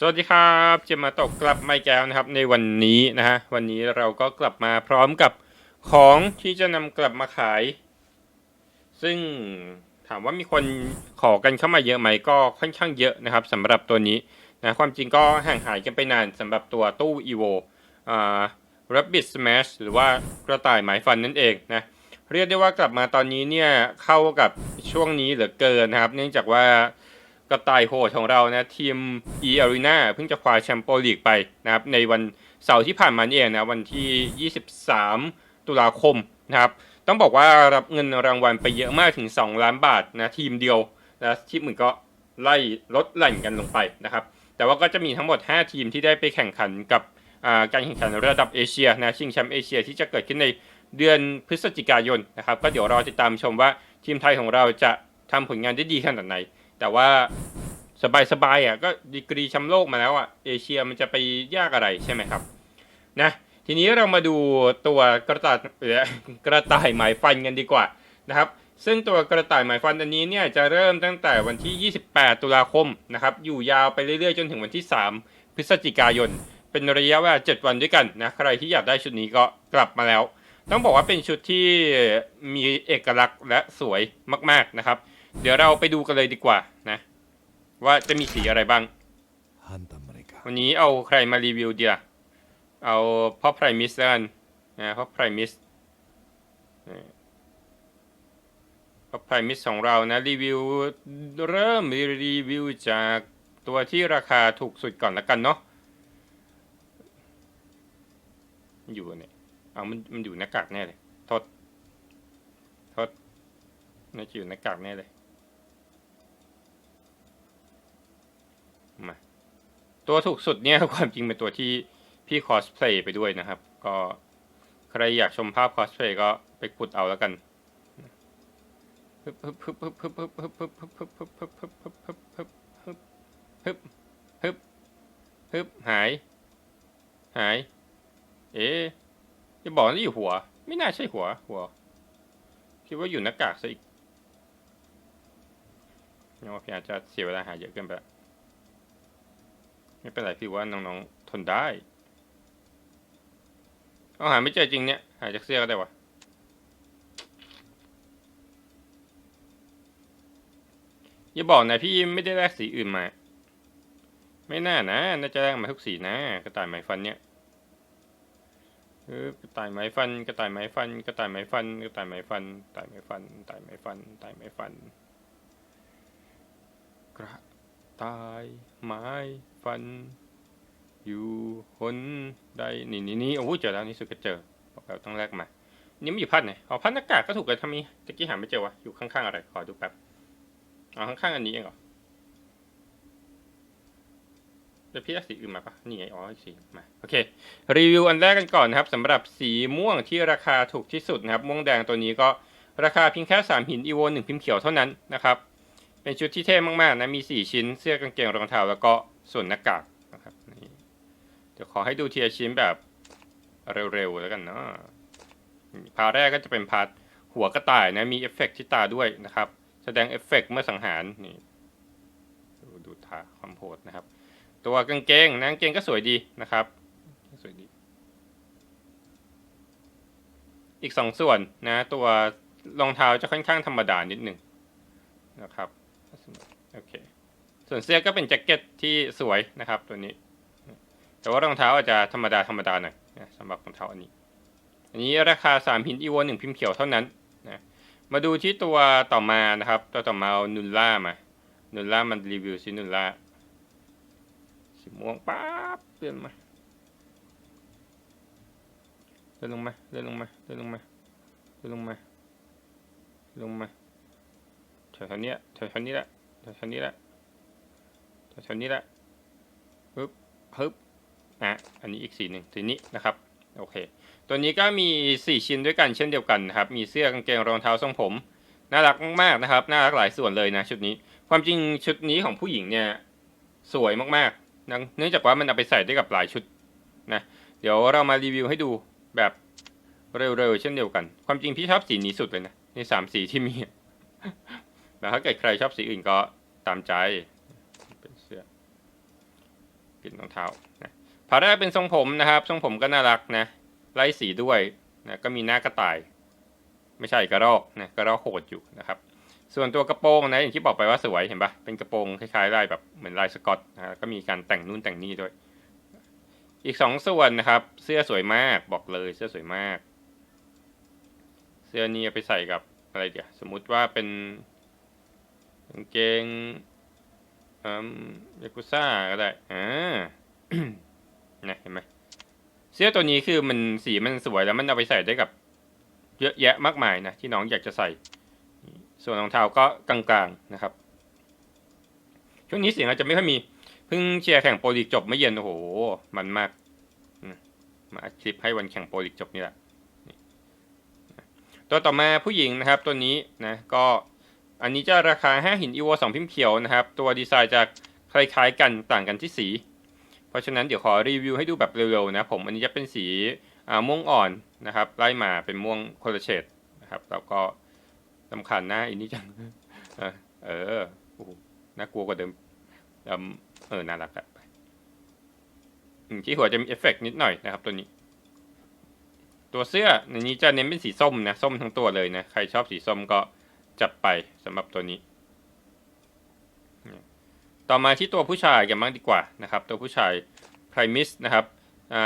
สวัสดีครับเจะมาตกกลับไมแก้วนะครับในวันนี้นะฮะวันนี้เราก็กลับมาพร้อมกับของที่จะนำกลับมาขาย ซึ่งถามว่ามีคนขอกันเข้ามาเยอะไหมก็ค่อนข้างเยอะนะครับสำหรับตัวนี้นะความจริงก็ห่างหายกันไปนานสำหรับตัวตู้ evo อ่า rabbit smash หรือว่ากระต่ายหมายฟันนั่นเองนะเรียกได้ว่ากลับมาตอนนี้เนี่ยเข้ากับช่วงนี้เหลือเกินนะครับ เนื่องจากว่า กระต่ายโหดของเรานะทีม e arena เพิ่งจะคว้าแชมเปี้ยนลีกไปนะครับในวันเสาร์ที่ผ่านมานี่เองนะวันที่ 23 ตุลาคมนะครับต้องบอกว่ารับเงินรางวัลไปเยอะมากถึง 2 ล้านบาทนะทีมเดียวนะทีมอื่นก็ไล่ลดหลั่นกันลงไปนะครับแต่ว่าก็จะมีทั้งหมด 5 ทีมที่ได้ไปแข่งขันกับการแข่งขันระดับเอเชียนะชิงแชมป์เอเชียที่จะเกิดขึ้นในเดือนพฤศจิกายนนะครับก็เดี๋ยวรอติดตามชมว่าทีมไทยของเราจะทำผลงานได้ดีขนาดไหน แต่ว่าสบายๆอะก็ดีกรีแชมป์โลกมาแล้วอะเอเชียมันจะไปยากอะไรใช่ไหมครับนะทีนี้เรามาดูตัวกระต่ายเอ่อกระต่ายหมายฟันกันดีกว่านะครับ ซึ่งตัวกระต่ายหมายฟันอันนี้เนี่ยจะเริ่มตั้งแต่วันที่ 28 ตุลาคมนะครับอยู่ยาวไปเรื่อยๆ จนถึงวันที่ 3 พฤศจิกายน เป็นระยะเวลา7วันด้วยกันนะใครที่อยากได้ชุดนี้ก็กลับมาแล้ว ต้องบอกว่าเป็นชุดที่มีเอกลักษณ์และสวยมาก ๆนะครับ เดี๋ยวเราไปดูกันเลยดีกว่านะ ว่าจะมีสีอะไรบ้าง วันนี้เอาใครมารีวิวเดียเอาพ่อไพรมิสแล้วกันนะพ่อไพรมิสพ่อไพรมิสของเรานะรีวิวเริ่มรีวิวจากตัวที่ราคาถูกสุดก่อนละกันเนาะอยู่เนี่ยเอามันมันอยู่หน้ากากแน่เลย ทด ทดน่าจะอยู่หน้ากากแน่เลย มาตัวถูกสุดเนี่ยความจริงเป็นตัวที่พี่คอสเพลย์ไปด้วยนะครับ ก็ใครอยากชมภาพคอสเพลย์ก็ไปกดเอาแล้วกันฮึบหาย หาย เอ๊จะบอกว่าอยู่หัว ไม่น่าใช่หัว หัว คิดว่าอยู่หน้ากากซะอีกเนี่ยว่าพี่อาจจะเสียเวลาหาเยอะเกินไป ไม่เป็นไรพี่ว่าน้องๆทนได้เอาหาไม่เจอจริงเนี่ย หาจากเสื้อก็ได้วะอย่าบอกนะพี่ไม่ได้แลกสีอื่นมา ไม่น่านะ น่าจะแลกมาทุกสีนะ กระต่ายไม้ฟันเนี่ยเออกระต่ายไม้ฟัน กระต่ายไม้ฟัน กระต่ายไม้ฟัน กระต่ายไม้ฟันกระต่ายไม้ฟัน กระต่ายไม้ฟันกระต่ายไม้ฟันกระต่ายไม้ ฟัน อยู่หนใดนี่นี่นี่โอ้ยเจอแล้วนี่สุดก็เจอบอกแล้วต้องแลกมานี่ไม่อยู่พัดไหนอ๋อพัดหน้ากากก็ถูกเลยทำไมตะกี้หาไม่เจอวะอยู่ข้างๆอะไรขอดูแป๊บอ๋อข้างๆอันนี้เองเหรอแล้วพี่ได้สีอื่นมาปะนี่ไงอ๋อสีมาโอเครีวิวอันแรกกันก่อนนะครับสำหรับสีม่วงที่ราคาถูกที่สุดนะครับม่วงแดงตัวนี้ก็ราคาเพียงแค่3หินอีโวหนึ่งพิมพ์เขียวเท่านั้นนะครับ เป็นชุดที่เท่มากๆนะมี 4 ชิ้นเสื้อกางเกงรองเท้าแล้วก็ส่วนหน้ากากนะครับนี่เดี๋ยวขอให้ดูทีละชิ้นแบบเร็วๆแล้วกันเนาะพาร์ทแรกก็จะเป็นพาร์ทหัวกระต่ายนะมีเอฟเฟกต์ที่ตาด้วยนะครับ แสดงเอฟเฟกต์เมื่อสังหารนี่ดูดูท่าความโหดนะครับ ตัวกางเกงนะกางเกงก็สวยดีนะครับสวยดี อีกสองส่วนนะ ตัวรองเท้าจะค่อนข้างธรรมดานิดหนึ่งนะครับ โอเค ส่วนเสื้อก็เป็นแจ็คเก็ตที่สวยนะครับตัวนี้ แต่ว่ารองเท้าอาจจะธรรมดาธรรมดาหน่อยนะสำหรับรองเท้าอันนี้ อันนี้ราคา3พินอีโวหนึ่งพิมพ์เขียวเท่านั้นนะมาดูที่ตัวต่อมานะครับ ตัวต่อมาเอานุนล่ามานุนล่ามันรีวิวซินุนล่าสีม่วงป๊าบเลื่อนมาเลื่อนลงมาเลื่อนลงมาเลื่อนลงมาเลื่อนลงมาลงมาแถวๆนี้แถวๆนี้แหละ แถวนี้แหละแถวนี้แหละฮึบฮึบอะอันนี้อีกสีหนึ่งสีนี้นะครับโอเคตัวนี้ก็มี 4 ชิ้นด้วยกันเช่นเดียวกันนะครับมีเสื้อกางเกงรองเท้าทรงผมน่ารักมากๆนะครับน่ารักหลายส่วนเลยนะชุดนี้ ความจริงชุดนี้ของผู้หญิงเนี่ยสวยมากๆนะเนื่องจากว่ามันเอาไปใส่ได้กับหลายชุดนะเดี๋ยวเรามารีวิวให้ดูแบบเร็วๆเช่นเดียวกัน ความจริงพี่ชอบสีนี้สุดเลยนะในสามสีที่มีแต่ถ้าเกิดใครชอบสีอื่นก็ ตามใจเป็นเสื้อกินรองเท้านะพาแรกเป็นทรงผมนะครับ ทรงผมก็น่ารักนะ ไล่สีด้วยนะก็มีหน้ากระต่าย ไม่ใช่กระรอกนะกระรอกโหดอยู่นะครับ ส่วนตัวกระโปรงนะอย่างที่บอกไปว่าสวยเห็นปะเป็นกระโปรงคล้ายๆลายแบบเหมือนลายสกอตนะก็มีการแต่งนู่นแต่งนี่ด้วย อีกสองส่วนนะครับ เสื้อสวยมากบอกเลยเสื้อสวยมาก เสื้อนี้ไปใส่กับอะไรเดี๋ยวสมมุติว่าเป็น กางเกงอืมยากุซ่าก็ได้อ่านะเห็นไหมเสื้อตัวนี้คือมันสีมันสวยแล้วมันเอาไปใส่ได้กับ เยอะแยะมากมายนะที่น้องอยากจะใส่ ส่วนรองเท้าก็กลางๆนะครับ ช่วงนี้เสียงอาจจะไม่ค่อยมีเพิ่งเชียร์แข่งโปรลีกจบไม่เย็นโอ้โห มันมากมาอัดคลิปให้วันแข่งโปรลีกจบนี่แหละตัวต่อมาผู้หญิงนะครับ ตัวนี้นะก็ อันนี้จะราคา 5 หินอีโว2พิมพ์เขียวนะครับ ตัวดีไซน์จะคล้ายๆกันต่างกันที่สี เพราะฉะนั้นเดี๋ยวขอรีวิวให้ดูแบบเร็วๆนะผมอันนี้จะเป็นสีม่วงอ่อนนะครับไล่มาเป็นม่วงโคลเชตนะครับแล้วก็สำคัญหน้าอันนี้จังเออโอ้โหน่ากลัวกว่าเดิมเออน่ารักอะที่หัวจะมีเอฟเฟกต์นิดหน่อยนะครับตัวนี้ ตัวเสื้อในนี้จะเน้นเป็นสีส้มนะ ส้มทั้งตัวเลยนะ ใครชอบสีส้มก็ จัดไปสำหรับตัวนี้ ต่อมาที่ตัวผู้ชายกันบ้างดีกว่านะครับ ตัวผู้ชายไพรมิสนะครับ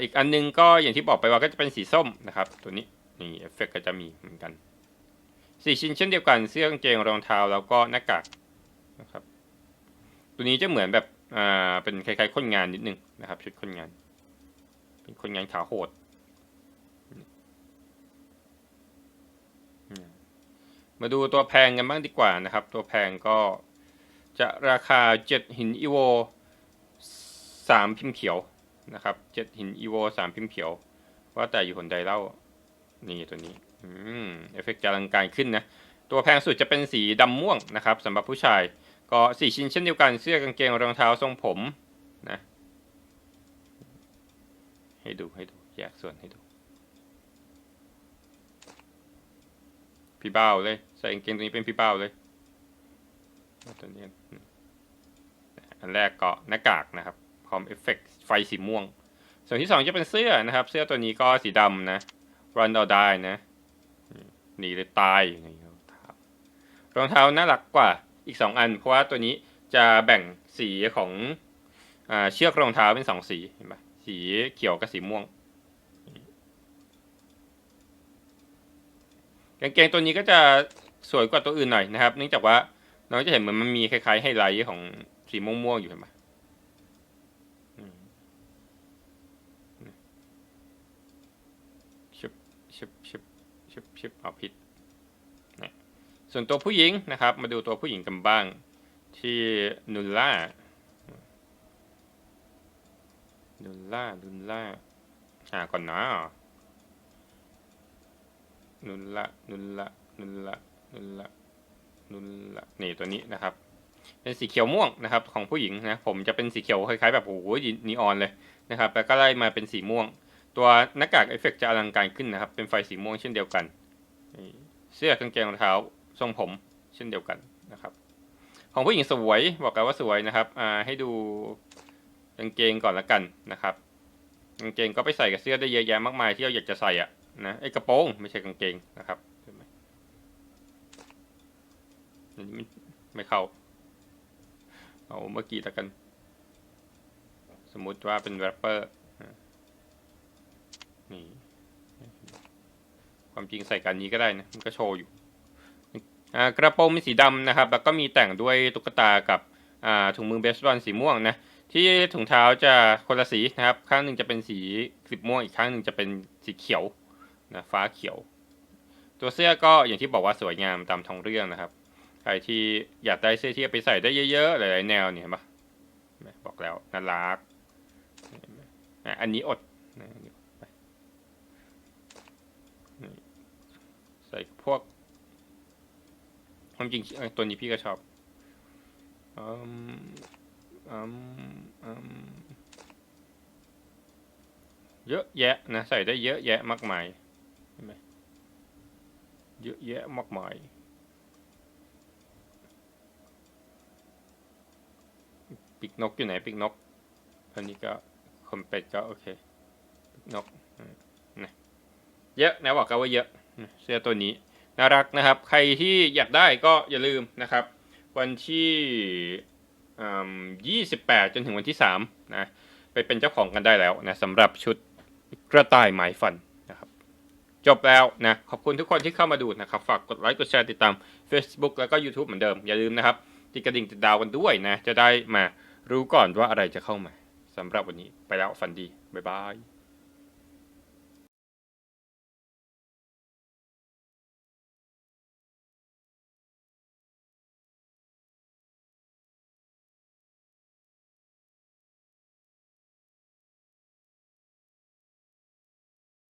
อีกอันนึงก็อย่างที่บอกไปว่าก็จะเป็นสีส้มนะครับ ตัวนี้นี่เอฟเฟกก็จะมีเหมือนกันสี่ชิ้นเช่นเดียวกันเสื้อกางเกงรองเท้าแล้วก็หน้ากากนะครับ ตัวนี้จะเหมือนแบบอ่าเป็นคล้ายๆคนงานนิดนึงนะครับ ชุดคนงาน เป็นคนงานขาโหดอืม มาดูตัวแพงกันบ้างดีกว่านะครับ ตัวแพงก็จะราคา 7 หินอีโว 3 พิมพ์เขียวนะครับ 7 หินอีโว 3 พิมพ์เขียว ว่าแต่อยู่หนใดเล่า นี่ตัวนี้ อืม เอฟเฟกต์จะลังการขึ้นนะ ตัวแพงสุดจะเป็นสีดำม่วงนะครับสำหรับผู้ชาย ก็สีชิ้นเช่นเดียวกัน เสื้อกางเกงรองเท้าทรงผมนะ ให้ดูให้ดูแยกส่วนให้ดู พี่เบ้าเลย ใส่กางเกงตัวนี้เป็นพี่เบ้าเลยตัวนี้อันแรกก็หน้ากากนะครับพร้อมเอฟเฟกต์ไฟสีม่วง ส่วนที่สองจะเป็นเสื้อนะครับ เสื้อตัวนี้ก็สีดำนะ run or die นะหนีเลยตายนี่ครับรองเท้าน่ารักกว่าอีกสองอัน เพราะว่าตัวนี้จะแบ่งสีของอเชือกรองเท้าเป็นสองสีเห็นปะสีเขียวกับสีม่วงกางเกงตัวนี้ก็จะ สวยกว่าตัวอื่นหน่อยนะครับ เนื่องจากว่าเราจะเห็นเหมือนมันมีคล้ายๆไฮไลท์ของสีม่วงๆอยู่เห็นไหมชิบชิบชิบชิบชิบเอาผิดนะส่วนตัวผู้หญิงนะครับ มาดูตัวผู้หญิงกันบ้างที่นุลล่านุลล่านุลล่าหาก่อนนะนุลละนุลละนุลละ นุลละนุนละนี่ตัวนี้นะครับ เป็นสีเขียวม่วงนะครับของผู้หญิงนะผมจะเป็นสีเขียวคล้ายๆแบบโอ้โหนีออนเลยนะครับ แล้วก็ไล่มาเป็นสีม่วง ตัวหน้ากากเอฟเฟกจะอลังการขึ้นนะครับ เป็นไฟสีม่วงเช่นเดียวกันเสื้อกางเกงรองเท้าทรงผมเช่นเดียวกันนะครับ ของผู้หญิงสวยบอกกันว่าสวยนะครับอ่าให้ดูกางเกงก่อนละกันนะครับกางเกงก็ไปใส่กับเสื้อได้เยอะแยะมากมายที่เราอยากจะใส่อะนะไอ้กระโปรงไม่ใช่กางเกงนะครับ อันนี้ไม่เข้า เอาเมื่อกี้แล้วกัน สมมุติว่าเป็นแรปเปอร์นี่ความจริงใส่กันนี้ก็ได้นะ มันก็โชว์อยู่กระโปรงมีสีดำนะครับ แล้วก็มีแต่งด้วยตุ๊กตากับถุงมือเบสบอลสีม่วงนะ ที่ถุงเท้าจะคนละสีนะครับ ข้างหนึ่งจะเป็นสีคลิปม่วง อีกข้างหนึ่งจะเป็นสีเขียวนะ ฟ้าเขียว ตัวเสื้อก็อย่างที่บอกว่าสวยงามตามท้องเรื่องนะครับ ใครที่อยากได้เสื้อที่ไปใส่ได้เยอะๆ หลายๆแนวเนี่ยเห็นปะบอกแล้วน่ารักอันนี้อดใส่พวกความจริงตัวนี้พี่ก็ชอบอืมอืมอืมเยอะแยะนะใส่ได้เยอะแยะมากมายเห็นไหมเยอะแยะมากมาย ปีกนกอยู่ไหนปีกนก อันนี้ก็คอมเป็ดก็โอเคนกอืมนะเยอะนะบอกกันว่าเยอะเสื้อตัวนี้น่ารักนะครับ ใครที่อยากได้ก็อย่าลืมนะครับ วันที่ยี่สิบแปดจนถึงวันที่สามนะไปเป็นเจ้าของกันได้แล้วนะสำหรับชุดกระต่ายหมายฟันนะครับ จบแล้วนะขอบคุณทุกคนที่เข้ามาดูนะครับ ฝากกดไลค์กดแชร์ติดตาม Facebook แล้วก็ YouTube เหมือนเดิมอย่าลืมนะครับติดกระดิ่งติดดาวกันด้วยนะจะได้มา รู้ก่อนว่าอะไรจะเข้ามาสำหรับวันนี้ไปแล้วฝันดี บ๊ายบาย